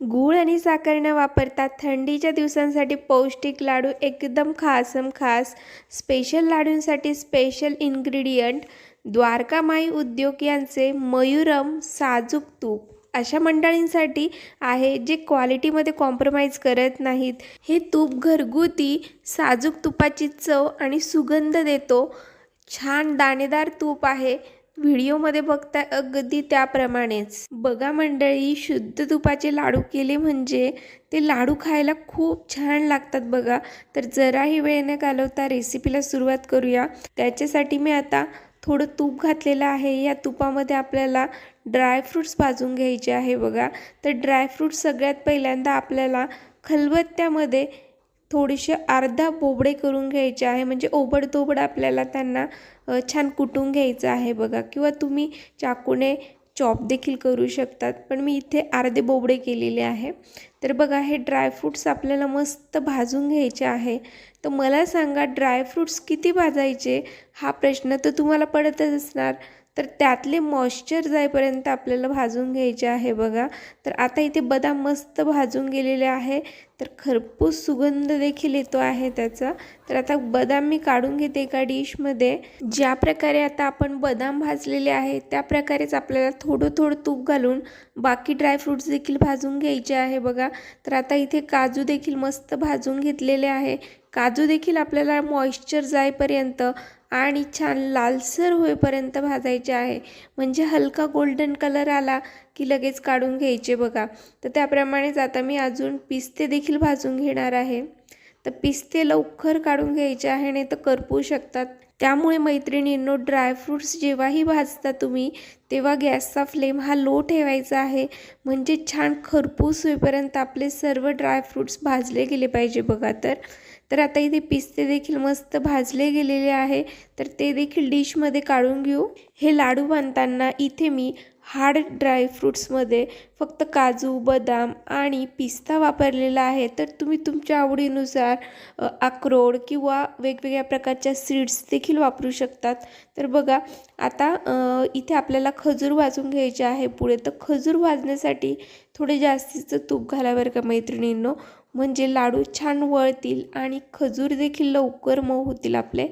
गूळ आणि साखर न वापरता थंडीच्या दिवसांसाठी पौष्टिक लाडू एकदम खासम खास. स्पेशल लाडूंसाठी स्पेशल इन्ग्रेडियंट द्वारकामाई उद्योग यांचे मयुरम साजूक तूप. अशा मंडळींसाठी आहे जे क्वालिटीमध्ये कॉम्प्रोमाइज करत नाहीत. हे तूप घरगुती साजूक तुपाची चव आणि सुगंध देतो. छान दाणेदार तूप आहे. व्हिडिओमध्ये बघताय अगदी त्याप्रमाणेच. बघा मंडळी शुद्ध तुपाचे लाडू केले म्हणजे ते लाडू खायला खूप छान लागतात बघा. तर जराही वेळ न घालवता रेसिपीला सुरुवात करूया. त्याच्यासाठी मी आता थोडं तूप घातलेलं आहे. या तुपामध्ये आपल्याला ड्रायफ्रूट्स भाजून घ्यायचे आहे बघा. तर ड्रायफ्रूट्स सगळ्यात पहिल्यांदा आपल्याला खलबत्त्यामध्ये थोडेसे अर्धा बोबडे करून घ्यायचे आहे. म्हणजे ओबडधोबड आपल्याला त्यांना छान कुटून घ्यायचं आहे बघा. किंवा तुम्ही चाकूने चॉप देखील करू शकतात. पण मी इथे अर्धे बोबडे केलेले आहे. तर बघा हे ड्रायफ्रूट्स आपल्याला मस्त भाजून घ्यायचे आहे. तर मला सांगा ड्रायफ्रूट्स किती भाजायचे? हा प्रश्न तर तुम्हाला पडतच असणार. तर त्यातले मॉइश्चर जाईपर्यंत आपल्याला भाजून घ्यायचे आहे बघा. तर आता इथे बदाम मस्त भाजून गेलेले आहे. तर खरपूस सुगंध देखील येतो आहे त्याचा. तर आता बदाम मी काढून घेते एका डिशमध्ये ज्या प्रकारे आता आपण बदाम भाजलेले आहे त्या प्रकारेच आपल्याला थोडं थोडं तूप घालून बाकी ड्रायफ्रूट्स देखील भाजून घ्यायचे आहे बघा. तर आता इथे काजू देखील मस्त भाजून घेतलेले आहे. काजू देखील आपल्याला मॉइश्चर जाईपर्यंत आणि छान लालसर होईपर्यंत भाजायचे आहे. म्हणजे हलका गोल्डन कलर आला की लगेच काढून घ्यायचे बघा. तर त्याप्रमाणेच आता मी अजून पिस्ते देखील भाजून घेणार आहे. तर पिस्ते लवकर काढून घ्यायचे आहे नाही तर करपू शकतात. त्यामुळे मैत्रिणींनो ड्रायफ्रूट्स जेव्हाही भाजता तुम्ही तेव्हा गॅसचा फ्लेम हा लो ठेवायचा आहे. म्हणजे छान खरपूस होईपर्यंत आपले सर्व ड्रायफ्रूट्स भाजले गेले पाहिजे बघा तर. तर आता इथे पिस्ते देखील मस्त भाजले गेलेले आहे. तर ते देखील डिशमध्ये काढून घेऊ. हे लाडू बांधताना इथे मी हार्ड ड्रायफ्रूट्समध्ये फक्त काजू बदाम आणि पिस्ता वापरलेला आहे. तर तुम्ही तुमच्या आवडीनुसार अक्रोड किंवा वेगवेगळ्या प्रकारच्या सीड्स देखील वापरू शकतात. तर बघा आता इथे आपल्याला खजूर वाजून घ्यायचे आहे. पुढे तर खजूर वाजण्यासाठी थोडे जास्तीचं तूप घाला बरं का मैत्रिणींनो. म्हणजे लाडू छान वळतील आणि खजूर देखील लवकर मऊ होतील आपले.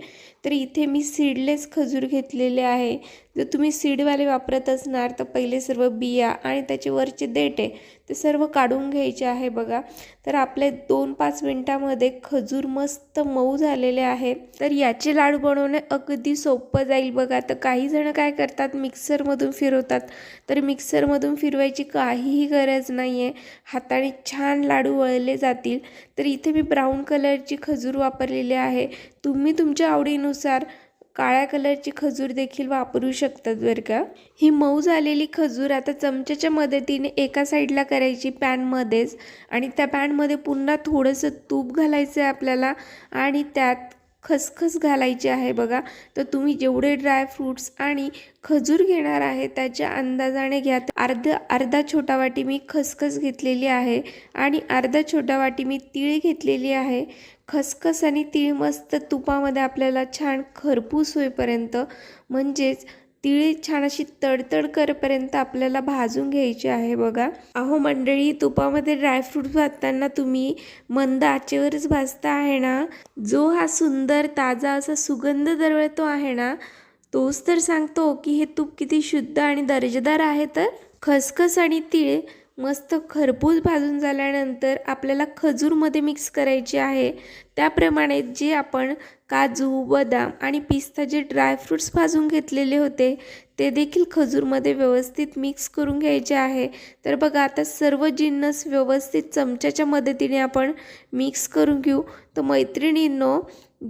तर इथे मी सीडलेस खजूर घेतलेले आहे. जर तुम्ही सीडवाले वापरत असणार तर पहिले सर्व बिया आणि त्याचे वरचे देठे ते सर्व काढून घ्यायचे आहे बघा. तर आपले दोन पाच मिनटामध्ये खजूर मस्त मऊ झालेले आहे. तर याचे लाडू बनवणे अगदी सोपं जाईल बघा. तर काही जण काय करतात मिक्सरमधून फिरवतात. तर मिक्सरमधून फिरवायची काहीही गरज नाही आहे हाताने छान लाडू वळले जातील. तर इथे मी ब्राऊन कलरची खजूर वापरलेली आहे. तुम्ही तुमच्या आवडीनुसार काळ्या कलरची खजूर देखील वापरू शकतात बरं का? ही मऊ झालेली खजूर आता चमच्याच्या मदतीने एका साईडला करायची पॅनमध्येच आणि त्या पॅनमध्ये पुन्हा थोडंसं तूप घालायचं आहे आपल्याला आणि त्यात खसखस घालायची आहे बघा. तर तुम्ही जेवढे ड्रायफ्रूट्स आणि खजूर घेणार आहे त्याच्या अंदाजाने घ्या. अर्ध अर्धा छोटा वाटी मी खसखस घेतलेली आहे आणि अर्धा छोटा वाटी मी तीळ घेतलेली आहे. खसखस आणि तीळ मस्त तुपामध्ये आपल्याला छान खरपूस होईपर्यंत म्हणजेच तिळी छान अशी तडतड करपर्यंत आपल्याला भाजून घ्यायची आहे बघा. अहो मंडळी तुपामध्ये ड्रायफ्रूट भाजताना तुम्ही मंद आचेवरच भाजता आहे ना? जो हा सुंदर ताजा असा सुगंध दरवळतो आहे ना तोच तर सांगतो की हे तूप किती शुद्ध आणि दर्जेदार आहे तर? खसखस आणि तीळ मस्त खरपूस भाजून झाल्यानंतर आपल्याला खजूरमध्ये मिक्स करायची आहे. त्याप्रमाणे जे आपण काजू बदाम आणि पिस्ता जे ड्रायफ्रूट्स भाजून घेतलेले होते ते देखील खजूरमध्ये व्यवस्थित मिक्स करून घ्यायचे आहे. तर बघा आता सर्व जिन्नस व्यवस्थित चमच्याच्या मदतीने आपण मिक्स करून घेऊ. तर मैत्रिणींनो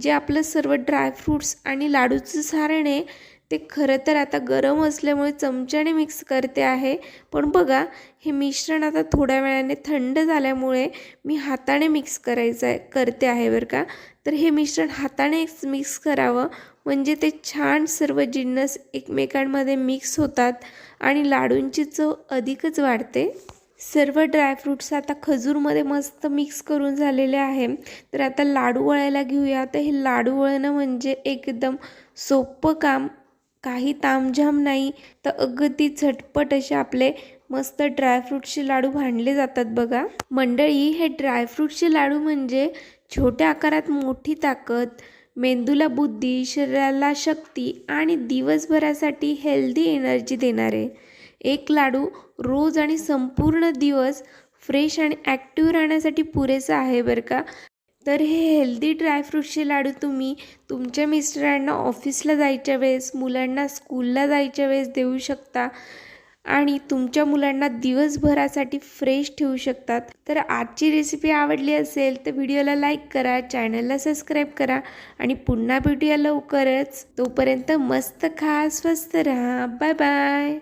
जे आपलं सर्व ड्रायफ्रूट्स आणि लाडूचं सारण आहे ते खरं तर आता गरम असल्यामुळे चमच्याने मिक्स करते आहे. पण बघा हे मिश्रण आता थोड्या वेळाने थंड झाल्यामुळे मी हाताने मिक्स करायचं आहे करते आहे बरं का. तर हे मिश्रण हाताने मिक्स करावं. म्हणजे ते छान सर्व जिन्नस एकमेकांमध्ये मिक्स होतात आणि लाडूंची चव अधिकच वाढते. सर्व ड्रायफ्रूट्स आता खजूरमध्ये मस्त मिक्स करून झालेले आहे. तर आता लाडू वळायला घेऊया. तर हे लाडू वळणं म्हणजे एकदम सोपं काम काही तामझाम नाही. तर अगदी झटपट असे आपले मस्त ड्रायफ्रूटचे लाडू भांडले जातात बघा. मंडळी हे ड्रायफ्रूटचे लाडू म्हणजे छोट्या आकारात मोठी ताकद मेंदूला बुद्धी शरीराला शक्ती आणि दिवसभरासाठी हेल्दी एनर्जी देणारे. एक लाडू रोज आणि संपूर्ण दिवस फ्रेश आणि ॲक्टिव्ह राहण्यासाठी पुरेसा आहे बरं का. तर हे हेल्दी ड्रायफ्रूटचे लाडू तुम्ही तुमच्या मिस्टरांना ऑफिसला जायच्या वेळेस मुलांना स्कूलला जायच्या वेळेस देऊ शकता आणि तुमच्या मुलांना दिवसभरासाठी फ्रेश ठेवू शकतात तर आजची रेसिपी आवडली असेल तर व्हिडिओला लाईक करा चॅनलला सबस्क्राईब करा आणि पुन्हा भेटूया लवकरच. तोपर्यंत मस्त खा स्वस्त राहा. Bye bye